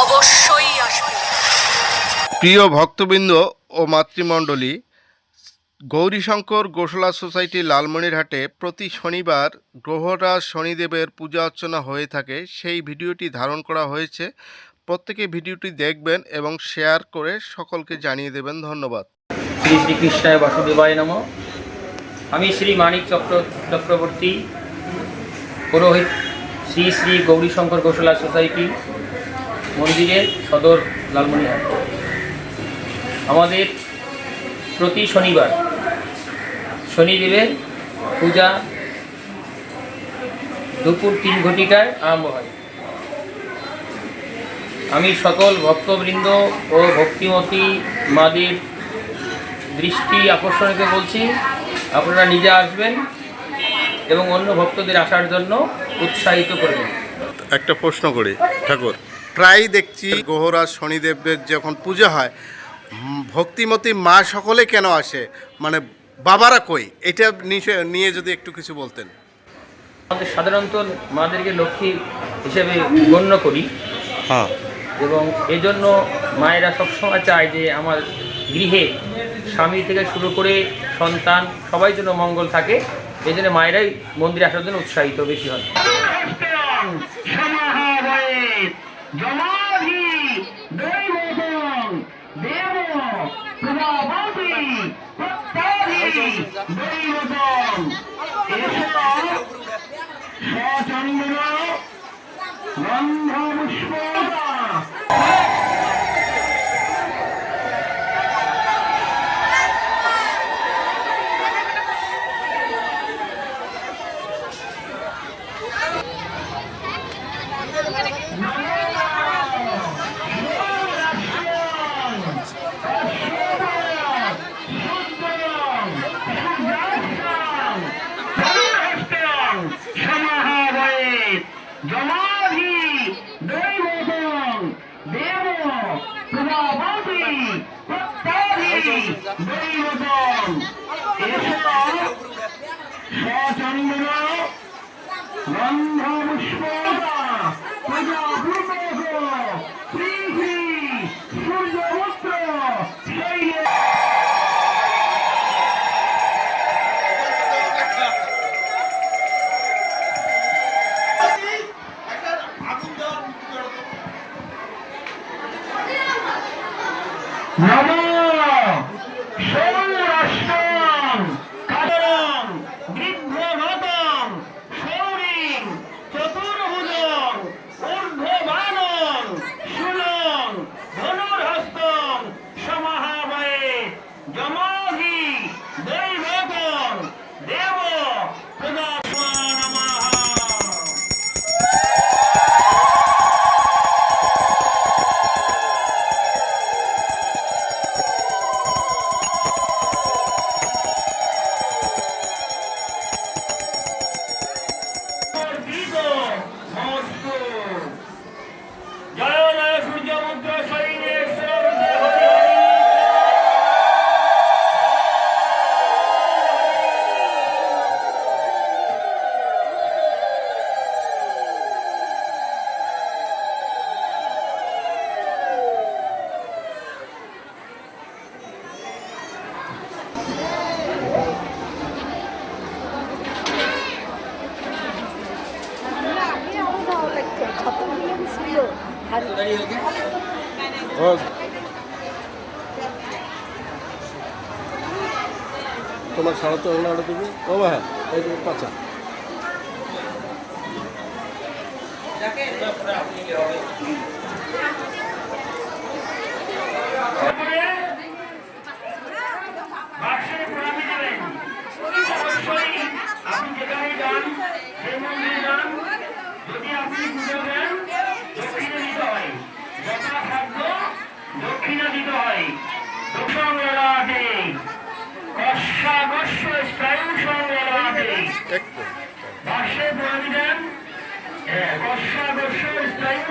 অবশ্যই আসবে। প্রিয় ভক্তবৃন্দ ও মাতৃমণ্ডলী গৌরীশঙ্কর গোশলা সোসাইটি লালমনিরহাটে প্রতি শনিবার গ্রহরাজ শনিদেবের পূজা অর্চনা হয়ে থাকে। সেই ভিডিওটি ধারণ করা হয়েছে। প্রত্যেকে ভিডিওটি দেখবেন এবং শেয়ার করে সকলকে জানিয়ে দেবেন ধন্যবাদ। শ্রী শ্রীকৃষ্ণায় বাসুদেবায় নম। আমি শ্রী মানিক চক্র চক্রবর্তী পুরোহিত শ্রী শ্রী গৌরীশঙ্কর গোশলা সোসাইটি মন্দিরের সদর লালমনিরহাট। আমাদের প্রতি শনিবার শনিদেবের পূজা দুপুর তিন ঘটিকায় আরম্ভ হয়। আমি সকল ভক্তবৃন্দ ও ভক্তিমতী মাদের দৃষ্টি আকর্ষণকে বলছি, আপনারা নিজে আসবেন এবং অন্য ভক্তদের আসার জন্য উৎসাহিত করবেন। একটা প্রশ্ন করি, ঠাকুর। প্রায় দেখছি গ্রহরাজ শনিদেবের যখন পূজা হয় ভক্তিমতী মা সকলে কেন আসে? মানে বাবারা কই? এটা নিয়ে যদি একটু কিছু বলতেন। আমাদের সাধারণত মাদেরকে লক্ষ্মী হিসেবে গণ্য করি। হ্যাঁ। এবং এজন্য মায়েরা সবসময় চায় যে আমার গৃহে স্বামী থেকে শুরু করে সন্তান সবাই যেন মঙ্গল থাকে। এই জন্য মায়েরাই মন্দিরে আসার জন্য উৎসাহিত বেশি হয়। সমাহাবয়েত জমাধি দৈবতং দেব প্রভাবতি প্রত্যাধি দৈবতং এসো সচন্দন গন্ধপুষ্পা জমাধি সচন্দন গন্ধপুষ্পা প্রজাপূর্বক পৃথিবী সূর্যপুত্র শৈল নম Come on! আর তোমার সাড়ে তো অর্ডার দেবে? ও হ্যাঁ এই যে পাচা বাক্সে প্রণামী দেবেন অবশ্যই আপনি যেখানে যান সেই মন্দিরে যান যদি আপনি পুজো দেন দক্ষিণে দিতে হয় যথাসাধ্য দক্ষিণে দিতে হয় দক্ষিণে কষাগস্য স্নায়ু সংবেলাতে একটু বাক্সে প্রণামী দেন কষাগস্য স্নায়ু